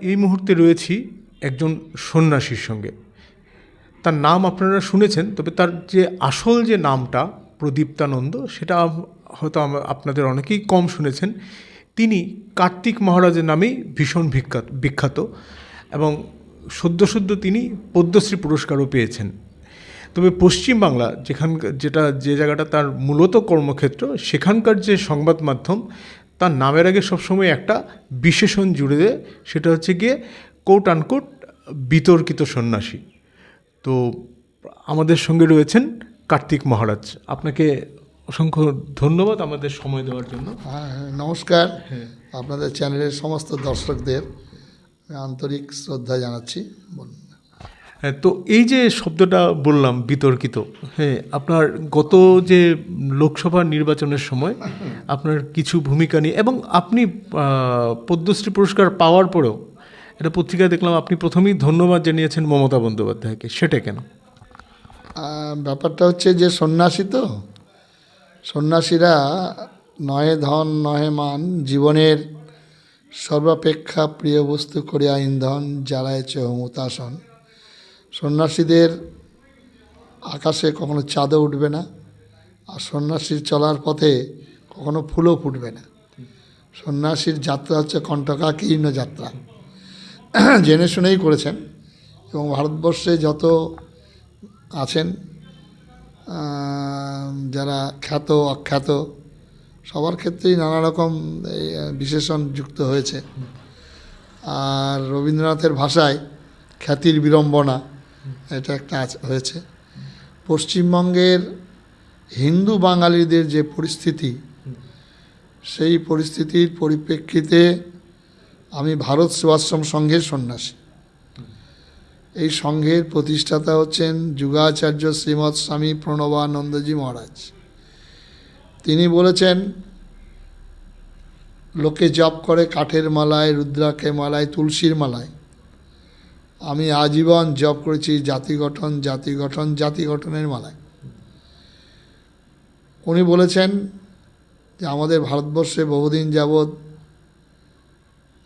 এই মুহূর্তে রয়েছি একজন সন্ন্যাসীর সঙ্গে। তার নাম আপনারা শুনেছেন, তবে তার যে আসল যে নামটা, প্রদীপ্তানন্দ, সেটা হয়তো আপনাদের অনেকেই কম শুনেছেন। তিনি কার্তিক মহারাজের নামেই ভীষণ বিখ্যাত বিখ্যাত এবং সদ্য সদ্য তিনি পদ্মশ্রী পুরস্কারও পেয়েছেন। তবে পশ্চিমবাংলা যেখানকার যেটা যে জায়গাটা তার মূলত কর্মক্ষেত্র, সেখানকার যে সংবাদ মাধ্যম তার নামের আগে সবসময় একটা বিশেষণ জুড়ে দেয় সেটা হচ্ছে গিয়ে কোট আনকোট বিতর্কিত সন্ন্যাসী। তো আমাদের সঙ্গে রয়েছেন কার্তিক মহারাজ। আপনাকে অসংখ্য ধন্যবাদ আমাদের সময় দেওয়ার জন্য। হ্যাঁ নমস্কার। আপনাদের চ্যানেলের সমস্ত দর্শকদের আন্তরিক শ্রদ্ধা জানাচ্ছি। বলুন। হ্যাঁ তো এই যে শব্দটা বললাম বিতর্কিত হ্যাঁ আপনার গত যে লোকসভা নির্বাচনের সময় আপনার কিছু ভূমিকা নিয়ে এবং আপনি পদ্মশ্রী পুরস্কার পাওয়ার পরেও এটা পত্রিকায় দেখলাম, আপনি প্রথমেই ধন্যবাদ জানিয়েছেন মমতা বন্দ্যোপাধ্যায়কে, সেটা কেন? ব্যাপারটা হচ্ছে যে সন্ন্যাসী তো, সন্ন্যাসীরা নহে ধন নহে মান, জীবনের সর্বাপেক্ষা প্রিয় বস্তু করিয়া ইন্ধন জ্বালায়ছে হুমতাসন সন্ন্যাসীদের আকাশে কখনো চাঁদও উঠবে না, আর সন্ন্যাসীর চলার পথে কখনো ফুলও ফুটবে না। সন্ন্যাসীর যাত্রা হচ্ছে কণ্টকাকীর্ণ যাত্রা। জেনে শুনেই করেছেন, এবং ভারতবর্ষে যত আছেন যারা খ্যাত, অখ্যাত, সবার ক্ষেত্রেই নানা রকম বিশেষণ যুক্ত হয়েছে। আর রবীন্দ্রনাথের ভাষায় খ্যাতির বিড়ম্বনা এটা একটা আছে- হয়েছে। পশ্চিমবঙ্গের হিন্দু বাঙালিদের যে পরিস্থিতি সেই পরিস্থিতির পরিপ্রেক্ষিতে আমি ভারত সেবাশ্রম সংঘের সন্ন্যাসী। এই সংঘের প্রতিষ্ঠাতা হচ্ছেন যুগাচার্য শ্রীমৎ স্বামী প্রণবানন্দজি মহারাজ। তিনি বলেছেন লোকে জপ করে কাঠের মালায় রুদ্রাক্ষের মালায় তুলসীর মালায় আমি আজীবন জব করেছি, জাতি গঠন জাতি গঠন, জাতি গঠনের মালায়। উনি বলেছেন যে আমাদের ভারতবর্ষে বহুদিন যাবৎ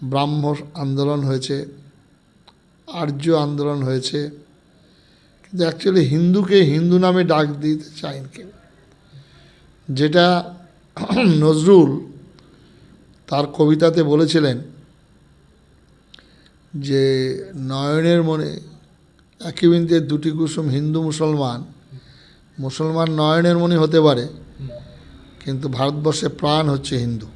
ব্রাহ্ম আন্দোলন হয়েছে, আর্য আন্দোলন হয়েছে, কিন্তু অ্যাকচুয়ালি হিন্দুকে হিন্দু নামে ডাক দিতে চাইন কেউ। যেটা নজরুল তার কবিতাতে বলেছিলেন যে নয়নের মনে একই বিন্দুতে দুটি কুসুম হিন্দু মুসলমান মুসলমান নয়নের মনে হতে পারে, কিন্তু ভারতবর্ষে প্রাণ হচ্ছে হিন্দু।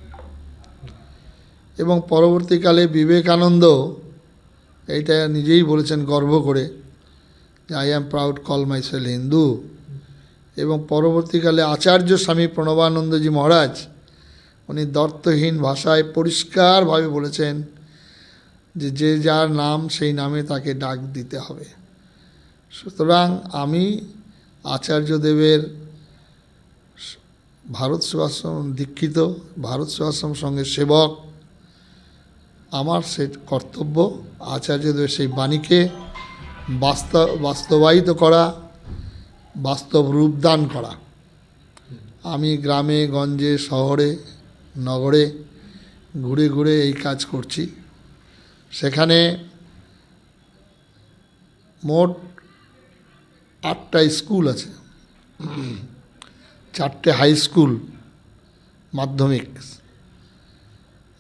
এবং পরবর্তীকালে বিবেকানন্দ এইটা নিজেই বলেছেন গর্ব করে, যে I am proud call my self Hindu এবং পরবর্তীকালে আচার্য স্বামী প্রণবানন্দজি মহারাজ, উনি দর্থহীন ভাষায় পরিষ্কারভাবে বলেছেন যে যে যার নাম সেই নামে তাকে ডাক দিতে হবে। সুতরাং আমি আচার্যদেবের ভারত সেবাশ্রম দীক্ষিত, ভারত সেবাশ্রম সঙ্গে সেবক, আমার সে কর্তব্য আচার্যদের সেই বাণীকে বাস্তব, বাস্তবায়িত করা, বাস্তব রূপদান করা। আমি গ্রামে, গঞ্জে, শহরে, নগরে ঘুরে ঘুরে এই কাজ করছি। সেখানে মোট আটটা স্কুল আছে। চারটে হাই স্কুল, মাধ্যমিক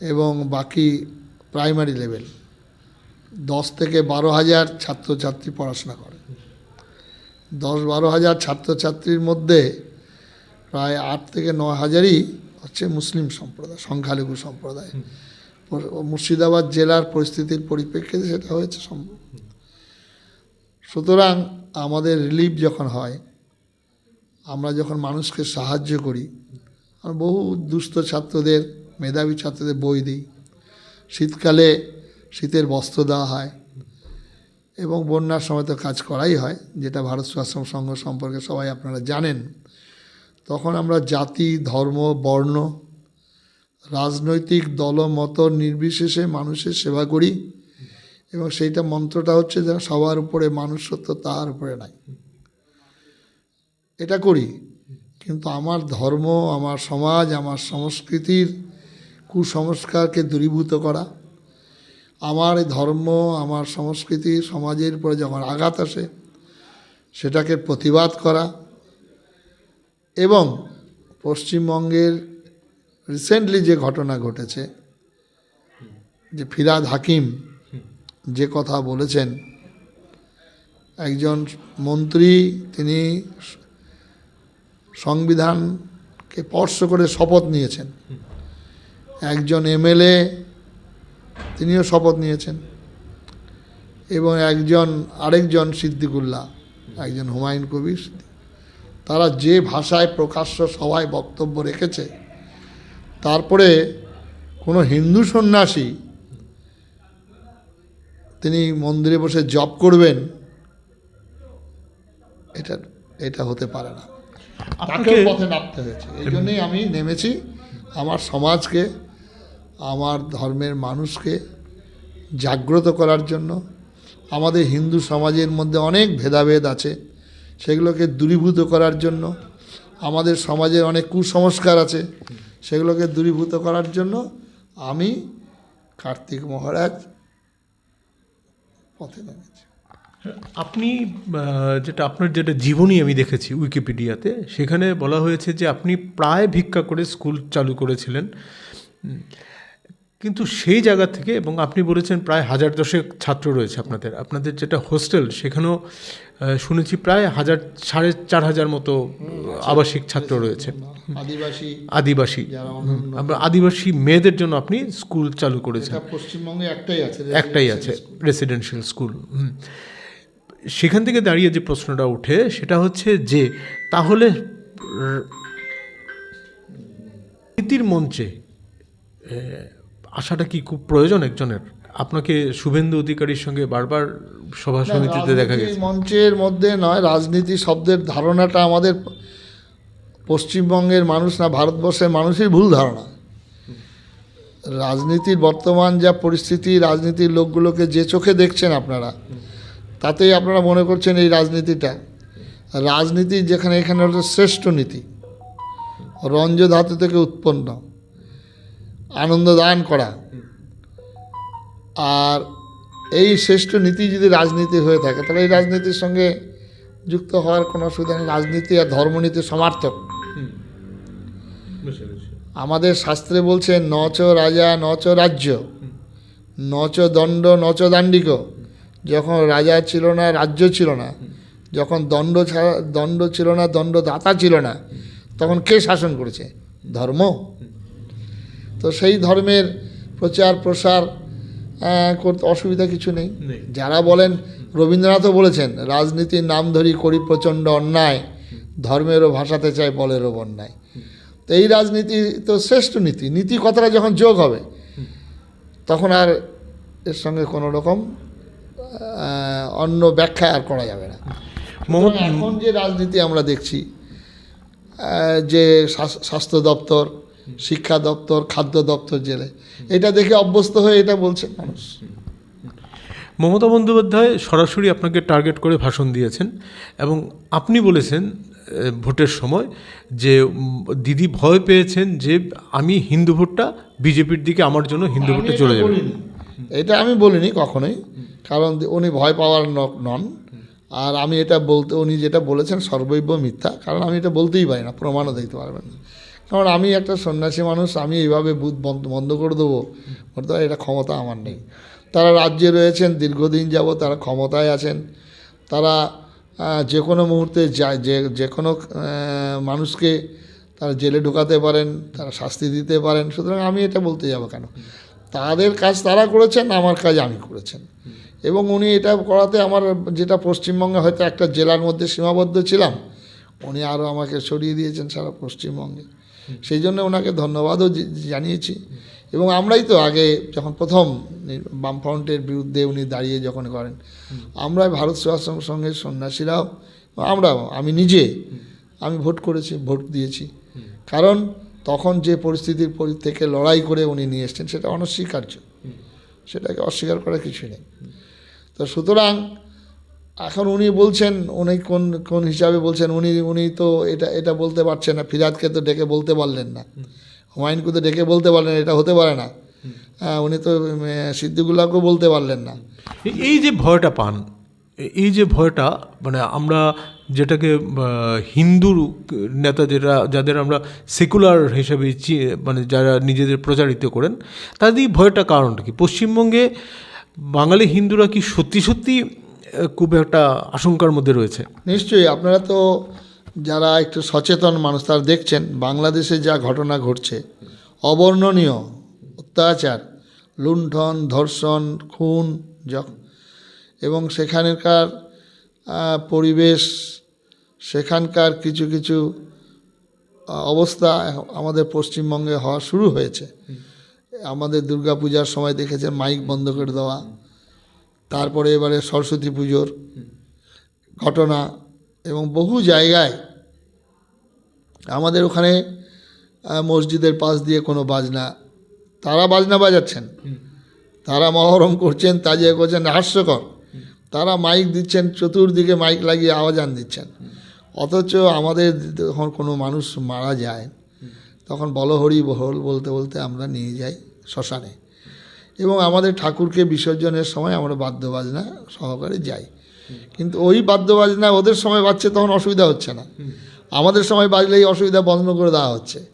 এবং বাকি প্রাইমারি লেভেল। দশ থেকে বারো হাজার ছাত্রছাত্রী পড়াশোনা করে। দশ বারো হাজার ছাত্রছাত্রীর মধ্যে প্রায় আট থেকে ন হাজারই হচ্ছে মুসলিম সম্প্রদায়, সংখ্যালঘু সম্প্রদায়। মুর্শিদাবাদ জেলার পরিস্থিতির পরিপ্রেক্ষিতে সেটা হয়েছে সম্ভব। সুতরাং আমাদের রিলিফ যখন হয়, আমরা যখন মানুষকে সাহায্য করি, আমরা বহু দুস্থ ছাত্রদের, মেধাবী ছাত্রদের বই দিই। শীতকালে শীতের বস্ত্র দেওয়া হয় এবং বন্যার সময় তো কাজ করাই হয়, যেটা ভারত স্বাশ্রম সংঘ সম্পর্কে সবাই আপনারা জানেন। তখন আমরা জাতি, ধর্ম, বর্ণ রাজনৈতিক দল দলমত নির্বিশেষে মানুষের সেবা করি এবং সেইটা মন্ত্রটা হচ্ছে যেন সবার উপরে মানুষ তার উপরে নাই। এটা করি, কিন্তু আমার ধর্ম, আমার সমাজ, আমার সংস্কৃতির কুসংস্কারকে দূরীভূত করা, আমার ধর্ম, আমার সংস্কৃতি সমাজের উপরে যখন আঘাত আসে, সেটাকে প্রতিবাদ করা এবং পশ্চিমবঙ্গের রিসেন্টলি যে ঘটনা ঘটেছে, যে ফিরাদ হাকিম যে কথা বলেছেন, একজন মন্ত্রী তিনি সংবিধানকে স্পর্শ করে শপথ নিয়েছেন। একজন এমএলএ তিনিও শপথ নিয়েছেন। এবং একজন, আরেকজন সিদ্দিকুল্লাহ, একজন হুমায়ুন কবির তারা যে ভাষায় প্রকাশ্য সভায় বক্তব্য রেখেছে তারপরে কোনো হিন্দু সন্ন্যাসী তিনি মন্দিরে বসে জপ করবেন এটা এটা হতে পারে না। তাকেও পথে নামতে হয়েছে। এই জন্যই আমি নেমেছি। আমার সমাজকে আমার ধর্মের মানুষকে জাগ্রত করার জন্য। আমাদের হিন্দু সমাজের মধ্যে অনেক ভেদাভেদ আছে সেগুলোকে দূরীভূত করার জন্য। আমাদের সমাজের অনেক কুসংস্কার আছে। সেগুলোকে দূরীভূত করার জন্য আমি কার্তিক মহারাজ পথে নেমেছি। আপনি যেটা আপনার যেটা জীবনী আমি দেখেছি উইকিপিডিয়াতে সেখানে বলা হয়েছে যে আপনি প্রায় ভিক্ষা করে স্কুল চালু করেছিলেন। কিন্তু সেই জায়গা থেকে এবং আপনি বলেছেন প্রায় হাজার দশেক ছাত্র রয়েছে আপনাদের আপনাদের যেটা হোস্টেল সেখানেও শুনেছি প্রায় হাজার সাড়ে চার হাজার মতো আবাসিক ছাত্র রয়েছে। আদিবাসী আদিবাসী। আমরা আদিবাসী মেয়েদের জন্য আপনি স্কুল চালু করেছেন। পশ্চিমবঙ্গে একটাই আছে একটাই আছে রেসিডেন্সিয়াল স্কুল। সেখান থেকে দাঁড়িয়ে যে প্রশ্নটা ওঠে সেটা হচ্ছে যে তাহলে নীতির মঞ্চে আসাটা কি খুব প্রয়োজন একজনের? আপনাকে শুভেন্দু অধিকারীর সঙ্গে বারবার সভা সমিতিতে দেখা গেছে। মঞ্চের মধ্যে নয় রাজনীতি শব্দের ধারণাটা আমাদের পশ্চিমবঙ্গের মানুষ না, ভারতবর্ষের মানুষের ভুল ধারণা। রাজনীতির বর্তমান যা পরিস্থিতি, রাজনীতির লোকগুলোকে যে চোখে দেখছেন আপনারা, তাতেই আপনারা মনে করছেন এই রাজনীতিটা। রাজনীতি যেখানে, এখানে হচ্ছে শ্রেষ্ঠ নীতি। রঞ্জ ধাতু থেকে উৎপন্ন। আনন্দ দান করা। আর এই শ্রেষ্ঠ নীতি যদি রাজনীতি হয়ে থাকে, তাহলে এই রাজনীতির সঙ্গে যুক্ত হওয়ার কোনো অসুবিধা নেই। রাজনীতি আর ধর্মনীতি সমার্থক। আমাদের শাস্ত্রে বলছে নচ রাজা নচ রাজ্য। নচ দণ্ড নচ দাণ্ডিক। যখন রাজা ছিল না রাজ্য ছিল না। যখন দণ্ড ছাড়া দণ্ড ছিল না দণ্ডদাতা ছিল না তখন কে শাসন করেছে? ধর্ম। তো সেই ধর্মের প্রচার প্রসার করতে অসুবিধা কিছু নেই। যারা বলেন রবীন্দ্রনাথও বলেছেন রাজনীতির নাম ধরি করি প্রচণ্ড অন্যায় ধর্মেরও ভাষাতে চাই বলেরও বন্যায়। তো এই রাজনীতি তো শ্রেষ্ঠ নীতি। নীতি কথাটা যখন যোগ হবে তখন আর এর সঙ্গে কোনো রকম অন্য ব্যাখ্যা আর করা যাবে না। এখন যে রাজনীতি আমরা দেখছি যে স্বাস্থ্য দপ্তর শিক্ষা দপ্তর খাদ্য দপ্তর জেলে এটা দেখে অভ্যস্ত হয়ে এটা বলছে মানুষ। মমতা বন্দ্যোপাধ্যায় সরাসরি আপনাকে টার্গেট করে ভাষণ দিয়েছেন এবং আপনি বলেছেন ভোটের সময় যে দিদি ভয় পেয়েছেন যে আমি হিন্দু ভোটটা বিজেপির দিকে আমার জন্য হিন্দু ভোটে চলে যাবে। এটা আমি বলিনি কখনোই। কারণ উনি ভয় পাওয়ার নন। আর আমি এটা বলতে উনি যেটা বলেছেন সর্বৈব মিথ্যা। কারণ আমি এটা বলতেই পারি না প্রমাণও দিতে পারবেন না। কারণ আমি একটা সন্ন্যাসী মানুষ আমি এইভাবে বুথ বন্ধ বন্ধ করে দেবো। বলতে পারি, এটা ক্ষমতা আমার নেই। তারা রাজ্যে রয়েছেন দীর্ঘদিন যাব তারা ক্ষমতায় আছেন। তারা যে কোনো মুহূর্তে যা- যে কোনো মানুষকে তারা জেলে ঢোকাতে পারেন, তারা শাস্তি দিতে পারেন। সুতরাং আমি এটা বলতে যাব কেন? তাদের কাজ তারা করেছেন, আমার কাজ আমি করেছেন। এবং উনি এটা করাতে আমার যেটা পশ্চিমবঙ্গে হয়তো একটা জেলার মধ্যে সীমাবদ্ধ ছিলাম, উনি আরও আমাকে সরিয়ে দিয়েছেন সারা পশ্চিমবঙ্গে। সেই জন্য ওনাকে ধন্যবাদও জানিয়েছি। এবং আমরাই তো আগে যখন প্রথম বামফ্রন্টের বিরুদ্ধে উনি দাঁড়িয়ে যখন করেন আমরা ভারত সেবাশ্রম সঙ্গে সন্ন্যাসীরাও আমরাও আমি নিজে আমি ভোট করেছি ভোট দিয়েছি। কারণ তখন যে পরিস্থিতির পরি- থেকে লড়াই করে উনি নিয়ে এসছেন সেটা অনস্বীকার্য। সেটাকে অস্বীকার করার কিছু নেই। তো সুতরাং এখন উনি বলছেন উনি কোন কোন হিসাবে বলছেন উনি উনি তো এটা এটা বলতে পারছেন না ফিরাদকে তো ডেকে বলতে পারলেন না। হুমায়ুনকে তো ডেকে বলতে পারলেন এটা হতে পারে না। উনি তো সিদ্দিকুল্লাহকেও বলতে পারলেন না। এই যে ভয়টা পান এই যে ভয়টা মানে আমরা যেটাকে হিন্দু নেতা যেটা যাদের আমরা সেকুলার হিসেবে চি- মানে যারা নিজেদের প্রচারিত করেন তাদের এই ভয়টা কারণটা কি? পশ্চিমবঙ্গে বাঙালি হিন্দুরা কি সত্যি সত্যি খুব একটা আশঙ্কার মধ্যে রয়েছে। নিশ্চয়ই, আপনারা তো যারা একটু সচেতন মানুষ তারা দেখছেন, বাংলাদেশে যা ঘটনা ঘটছে, অবর্ণনীয় অত্যাচার, লুণ্ঠন, ধর্ষণ, খুন এবং সেখানকার পরিবেশ, সেখানকার কিছু কিছু অবস্থা আমাদের পশ্চিমবঙ্গে হওয়া শুরু হয়েছে। আমাদের দুর্গাপূজার সময় দেখেছেন মাইক বন্ধ করে দেওয়া তারপরে এবারে সরস্বতী পুজোর ঘটনা এবং বহু জায়গায় আমাদের ওখানে মসজিদের পাশ দিয়ে কোনো বাজনা, তারা বাজনা বাজাচ্ছেন। তারা মহরম করছেন, তাজিয়া করছেন, হাস্যকর। তারা মাইক দিচ্ছেন, চতুর্দিকে মাইক লাগিয়ে আওয়াজান দিচ্ছেন। অথচ আমাদের যখন কোনো মানুষ মারা যায়, তখন বলহরি বহল বলতে বলতে আমরা নিয়ে যাই শ্মশানে। এবং আমাদের ঠাকুরকে বিসর্জনের সময় আমরা বাদ্য বাজনা সহকারে যাই। কিন্তু ওই বাদ্য বাজনা ওদের সময় বাজছে তখন অসুবিধা হচ্ছে না। আমাদের সময় বাজলেই অসুবিধা বন্ধ করে দেওয়া হচ্ছে।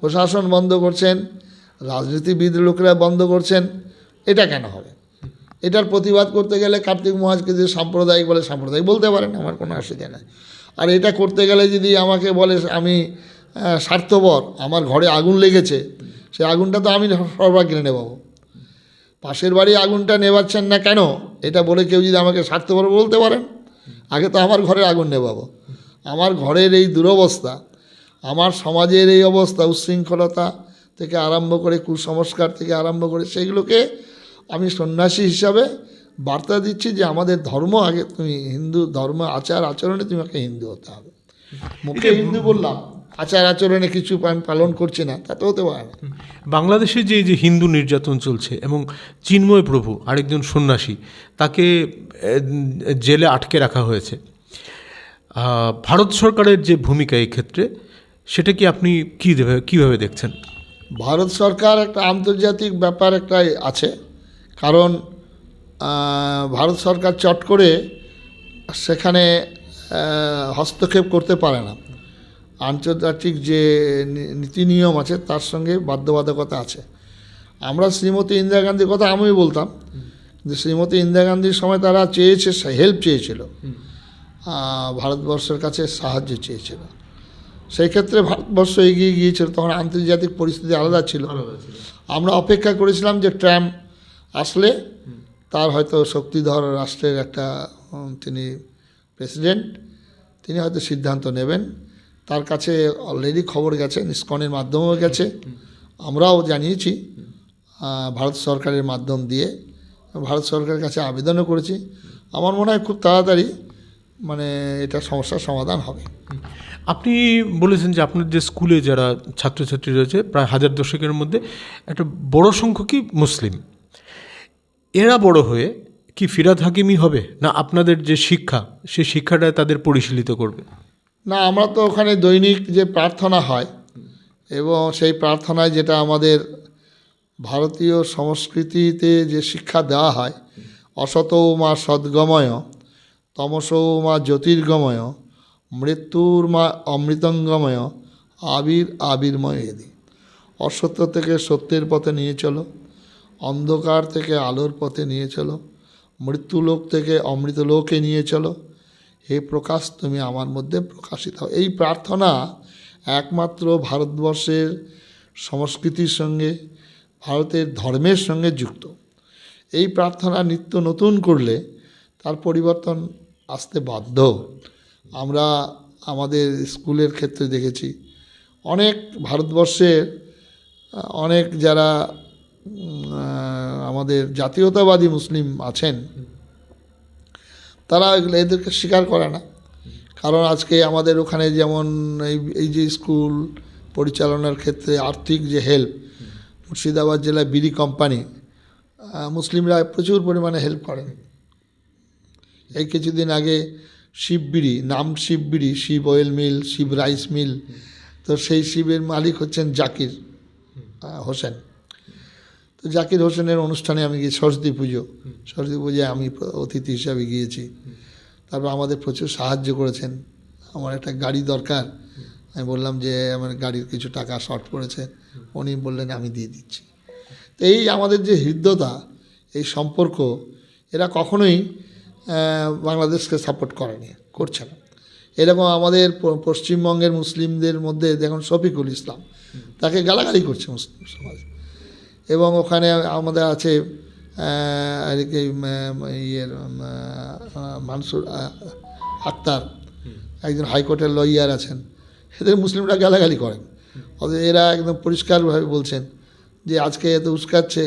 প্রশাসন বন্ধ করছেন, রাজনীতিবিদ লোকেরা বন্ধ করছেন, এটা কেন হবে? এটার প্রতিবাদ করতে গেলে কার্তিক মহাজকে যদি সাম্প্রদায়িক বলে, সাম্প্রদায়িক বলতে পারেন, আমার কোনো অসুবিধা নেই। আর এটা করতে গেলে যদি আমাকে বলে, আমি স্বার্থপর, আমার ঘরে আগুন লেগেছে, সে আগুনটা তো আমি সরবরাহ কিনে নেব। পাশের বাড়ি আগুনটা নেবাচ্ছেন না কেন? এটা বলে কেউ যদি আমাকে স্বার্থপর বলতে পারেন আগে তো আমার ঘরে আগুন নেবাবো আমার ঘরের এই দুরবস্থা আমার সমাজের এই অবস্থা উচ্ছৃঙ্খলতা থেকে আরম্ভ করে কুসংস্কার থেকে আরম্ভ করে সেইগুলোকে আমি সন্ন্যাসী হিসাবে বার্তা দিচ্ছি যে আমাদের ধর্ম আগে তুমি হিন্দু ধর্ম আচার আচরণে তুমি তোমাকে হিন্দু হতে হবে। মুখে হিন্দু বললাম। আচার আচরণে কিছু আমি পালন করছি না তা তো হতে পারে না। বাংলাদেশে যে যে হিন্দু নির্যাতন চলছে এবং চিন্ময় প্রভু আরেকজন সন্ন্যাসী তাকে জেলে আটকে রাখা হয়েছে। ভারত সরকারের যে ভূমিকা এই ক্ষেত্রে সেটা কি আপনি কী দেবে কীভাবে দেখছেন? ভারত সরকার একটা আন্তর্জাতিক ব্যাপার একটা আছে কারণ ভারত সরকার চট করে সেখানে হস্তক্ষেপ করতে পারে না। আন্তর্জাতিক যে নীতি নিয়ম আছে তার সঙ্গে বাধ্যবাধকতা আছে। আমরা শ্রীমতী ইন্দিরা গান্ধীর কথা আমি বলতাম যে শ্রীমতী ইন্দিরা গান্ধীর সময় তারা চেয়েছে হেল্প চেয়েছিল। ভারতবর্ষের কাছে সাহায্য চেয়েছিল। সেই ক্ষেত্রে ভারতবর্ষ এগিয়ে গিয়েছিল তখন আন্তর্জাতিক পরিস্থিতি আলাদা ছিল। আমরা অপেক্ষা করেছিলাম যে ট্রাম্প আসলে তার হয়তো শক্তিধর রাষ্ট্রের একটা তিনি প্রেসিডেন্ট তিনি হয়তো সিদ্ধান্ত নেবেন। তার কাছে অলরেডি খবর গেছে নিষ্কনের মাধ্যমেও গেছে। আমরাও জানিয়েছি ভারত সরকারের মাধ্যম দিয়ে। ভারত সরকারের কাছে আবেদনও করেছি। আমার মনে হয় খুব তাড়াতাড়ি মানে এটা সমস্যার সমাধান হবে। আপনি বলেছেন যে আপনার যে স্কুলে যারা ছাত্রছাত্রী রয়েছে, প্রায় হাজার দশকের মধ্যে একটা বড় সংখ্যকই মুসলিম। এরা বড় হয়ে কি ফিরাদ হাকিমি হবে, না আপনাদের যে শিক্ষা, সেই শিক্ষাটা তাদের পরিশীলিত করবে? না, আমরা তো ওখানে দৈনিক যে প্রার্থনা হয়, এবং সেই প্রার্থনায় যেটা আমাদের ভারতীয় সংস্কৃতিতে যে শিক্ষা দেওয়া হয়, অসতৌ মা সদ্গময়, তমসৌ মা জ্যোতির্গময়, মৃত্যুর মা অমৃতঙ্গময়, আবির আবির্ময় এদি। অসত্য থেকে সত্যের পথে নিয়ে চলো, অন্ধকার থেকে আলোর পথে নিয়ে চলো, মৃত্যুলোক থেকে অমৃতলোকে নিয়ে চলো হে প্রকাশ, তুমি আমার মধ্যে প্রকাশিত হও। এই প্রার্থনা একমাত্র ভারতবর্ষের সংস্কৃতির সঙ্গে, ভারতের ধর্মের সঙ্গে যুক্ত। এই প্রার্থনা নিত্য নতুন করলে তার পরিবর্তন আসতে বাধ্য। আমরা আমাদের স্কুলের ক্ষেত্রে দেখেছি, অনেক ভারতবর্ষের, অনেক যারা আমাদের জাতীয়তাবাদী মুসলিম আছেন তারা এদেরকে স্বীকার করে না। কারণ আজকে আমাদের ওখানে যেমন এই এই যে স্কুল পরিচালনার ক্ষেত্রে আর্থিক যে হেল্প মুর্শিদাবাদ জেলায় বিড়ি কোম্পানি মুসলিমরা প্রচুর পরিমাণে হেল্প করেন। এই কিছুদিন আগে শিব বিড়ি নাম Shiv Bidi Shiv oil mill Shiv rice mill তো সেই শিবের মালিক হচ্ছেন জাকির হোসেন। তো জাকির হোসেনের অনুষ্ঠানে আমি গিয়ে সরস্বতী পুজো সরস্বতী পুজোয় আমি অতিথি হিসাবে গিয়েছি। তারপর আমাদের প্রচুর সাহায্য করেছেন। আমার একটা গাড়ি দরকার। আমি বললাম যে আমার গাড়ির কিছু টাকা শর্ট পড়েছে। উনি বললেন আমি দিয়ে দিচ্ছি। তো এই আমাদের যে হৃদ্যতা এই সম্পর্ক এরা কখনোই বাংলাদেশকে সাপোর্ট করেনি করছে না। এরকম আমাদের পশ্চিমবঙ্গের মুসলিমদের মধ্যে দেখুন শফিকুল ইসলাম তাকে গালাগালি করছে মুসলিম সমাজ। এবং ওখানে আমাদের আছে আর কি, ইয়ের মানসুর আক্তার একজন হাইকোর্টের লয়ার আছেন। সেদের মুসলিমরা গালাগালি করেন। অথচ এরা একদম পরিষ্কারভাবে বলছেন যে আজকে এত উস্কাচ্ছে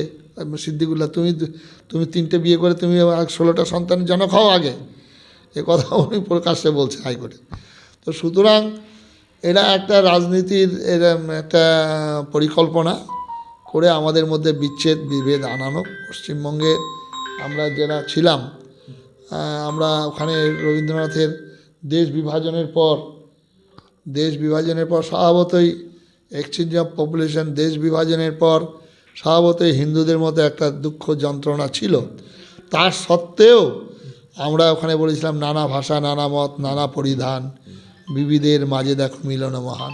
সিদ্দিকুল্লাহ তুমি তুমি তিনটে বিয়ে করে তুমি ষোলোটা সন্তানের জনক হও আগে। এ কথা উনি প্রকাশ্যে বলছে হাইকোর্টে তো সুতরাং এটা একটা রাজনীতির এরম একটা পরিকল্পনা। করে আমাদের মধ্যে বিচ্ছেদ, বিভেদ আনানো। পশ্চিমবঙ্গে আমরা যারা ছিলাম আমরা ওখানে রবীন্দ্রনাথের দেশ বিভাজনের পর, দেশ বিভাজনের পর স্বভাবতই এক্সচেঞ্জ অফ পপুলেশন দেশ বিভাজনের পর স্বভাবতই হিন্দুদের মতো একটা দুঃখ যন্ত্রণা ছিল। তার সত্ত্বেও আমরা ওখানে বলেছিলাম, নানা ভাষা, নানা মত, নানা পরিধান, বিবিধের মাঝে দেখো মিলন মহান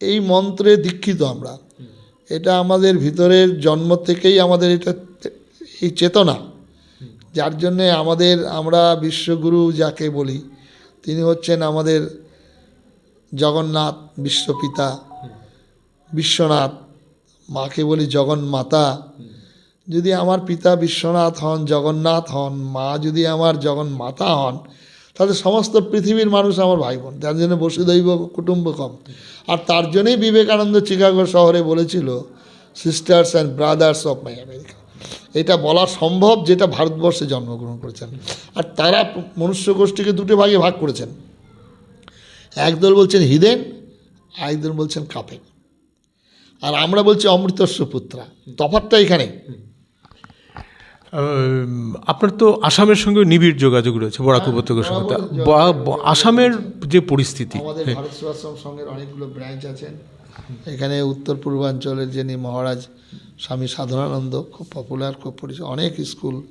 এই মন্ত্রে দীক্ষিত আমরা। এটা আমাদের ভিতরের জন্ম থেকেই আমাদের এটা এই চেতনা। যার জন্যে আমাদের, আমরা বিশ্বগুরু যাকে বলি, তিনি হচ্ছেন আমাদের জগন্নাথ, বিশ্বপিতা, বিশ্বনাথ। মাকে বলি জগন্মাতা। যদি আমার পিতা বিশ্বনাথ হন, জগন্নাথ হন, মা যদি আমার জগন্মাতা হন তাহলে সমস্ত পৃথিবীর মানুষ আমার ভাই বোন তার জন্য বসুদৈব কুটুম্বকম আর তার জন্যই বিবেকানন্দ চিকাগো শহরে বলেছিল sisters and brothers of my America এটা বলা সম্ভব যেটা ভারতবর্ষে জন্মগ্রহণ করেছেন। আর তারা মনুষ্য গোষ্ঠীকে দুটো ভাগে ভাগ করেছেন। একদল বলছেন হিদেন আরেকদল বলছেন কাপেন। আর আমরা বলছি অমৃতস্ব পুত্রা। তফাতটা এখানে আপনার তো আসামের সঙ্গে নিবিড় যোগাযোগ রয়েছে বরাক উপত্যকার সঙ্গে। আসামের যে পরিস্থিতি আমাদের ভারত সেবাশ্রম সংঘের অনেকগুলো ব্রাঞ্চ আছেন। এখানে উত্তর পূর্বাঞ্চলের যিনি মহারাজ স্বামী সাধনানন্দ খুব পপুলার খুব পরিচিত অনেক স্কুল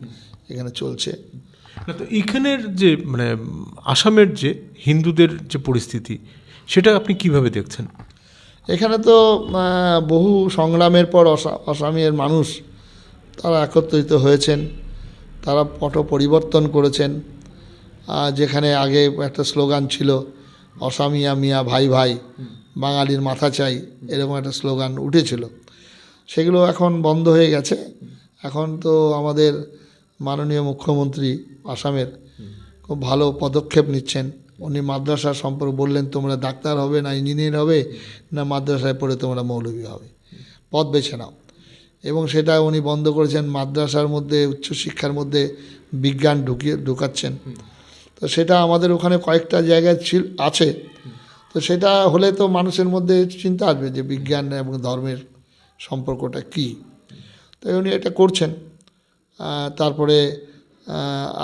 এখানে চলছে। না তো এখানের যে মানে আসামের যে হিন্দুদের যে পরিস্থিতি সেটা আপনি কীভাবে দেখছেন? এখানে তো বহু সংগ্রামের পর অসা- অসামের মানুষ তারা একত্রিত হয়েছেন, তারা পট পরিবর্তন করেছেন। যেখানে আগে একটা স্লোগান ছিল, অসামিয়া মিয়া, ভাই ভাই, বাঙালির মাথা চাই এরকম একটা স্লোগান উঠেছিল। সেগুলো এখন বন্ধ হয়ে গেছে। এখন তো আমাদের মাননীয় মুখ্যমন্ত্রী আসামের খুব ভালো পদক্ষেপ নিচ্ছেন। উনি মাদ্রাসা সম্পর্কে বললেন, তোমরা ডাক্তার হবে না ইঞ্জিনিয়ার হবে, না মাদ্রাসায় পড়ে তোমরা মৌলবী হবে। পথ বেছে নাও। এবং সেটা উনি বন্ধ করেছেন মাদ্রাসার মধ্যে, উচ্চশিক্ষার মধ্যে বিজ্ঞান ঢুকিয়ে, ঢুকাচ্ছেন। তো সেটা আমাদের ওখানে কয়েকটা জায়গায় ছিল, আছে। তো সেটা হলে তো মানুষের মধ্যে চিন্তা আসবে যে বিজ্ঞান এবং ধর্মের সম্পর্কটা কী। তাই উনি এটা করছেন। তারপরে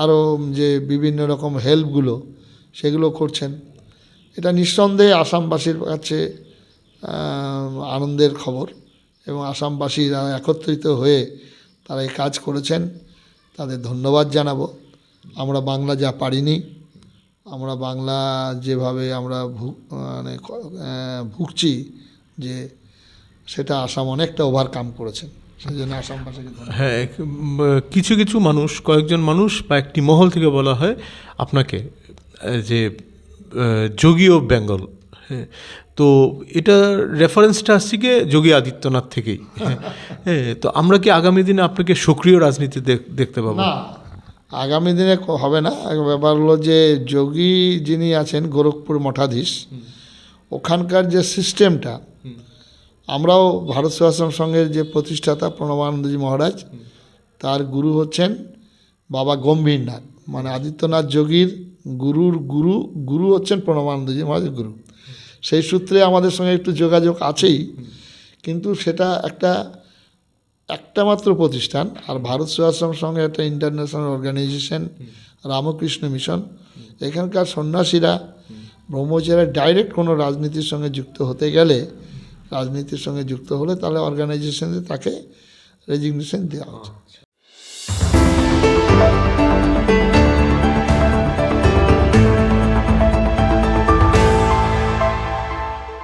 আরও যে বিভিন্ন রকম হেল্পগুলো, সেগুলো করছেন। এটা নিঃসন্দেহে আসামবাসীর কাছে আনন্দের খবর। এবং আসামবাসীরা একত্রিত হয়ে তারা এই কাজ করেছেন। তাদের ধন্যবাদ জানাব। আমরা বাংলা যা পারিনি, আমরা বাংলা যেভাবে আমরা মানে ভুগছি যে সেটা আসাম অনেকটা ওভারকাম করেছেন। সেই জন্য আসামবাসীকে হ্যাঁ কিছু কিছু মানুষ, কয়েকজন মানুষ বা একটি মহল থেকে বলা হয় আপনাকে যে যোগী অফ বেঙ্গল। হ্যাঁ। তো এটা রেফারেন্সটা আসছে গিয়ে যোগী আদিত্যনাথ থেকেই। হ্যাঁ। হ্যাঁ, তো আমরা কি আগামী দিনে আপনাকে সক্রিয় রাজনীতি দেখতে পাবো? আগামী দিনে হবে না। ব্যাপার হলো যে যোগী যিনি আছেন গোরখপুর মঠাধীশ ওখানকার যে সিস্টেমটা আমরাও ভারত সেবাশ্রম সংঘের যে প্রতিষ্ঠাতা প্রণবানন্দজি মহারাজ তার গুরু হচ্ছেন বাবা গম্ভীরনাথ। মানে আদিত্যনাথ যোগীর গুরুর গুরু গুরু হচ্ছেন প্রণবানন্দজি মহারাজের গুরু। সেই সূত্রে আমাদের সঙ্গে একটু যোগাযোগ আছেই, কিন্তু সেটা একটা একটা মাত্র প্রতিষ্ঠান, আর ভারত সেবাশ্রম সঙ্গে একটা ইন্টারন্যাশনাল অর্গানাইজেশন রামকৃষ্ণ মিশন। এখানকার সন্ন্যাসীরা ব্রহ্মচারীরা ডাইরেক্ট কোনো রাজনীতির সঙ্গে যুক্ত হতে গেলে, রাজনীতির সঙ্গে যুক্ত হলে তাহলে অর্গানাইজেশনে তাকে রেজিগনেশন দেওয়া উচিত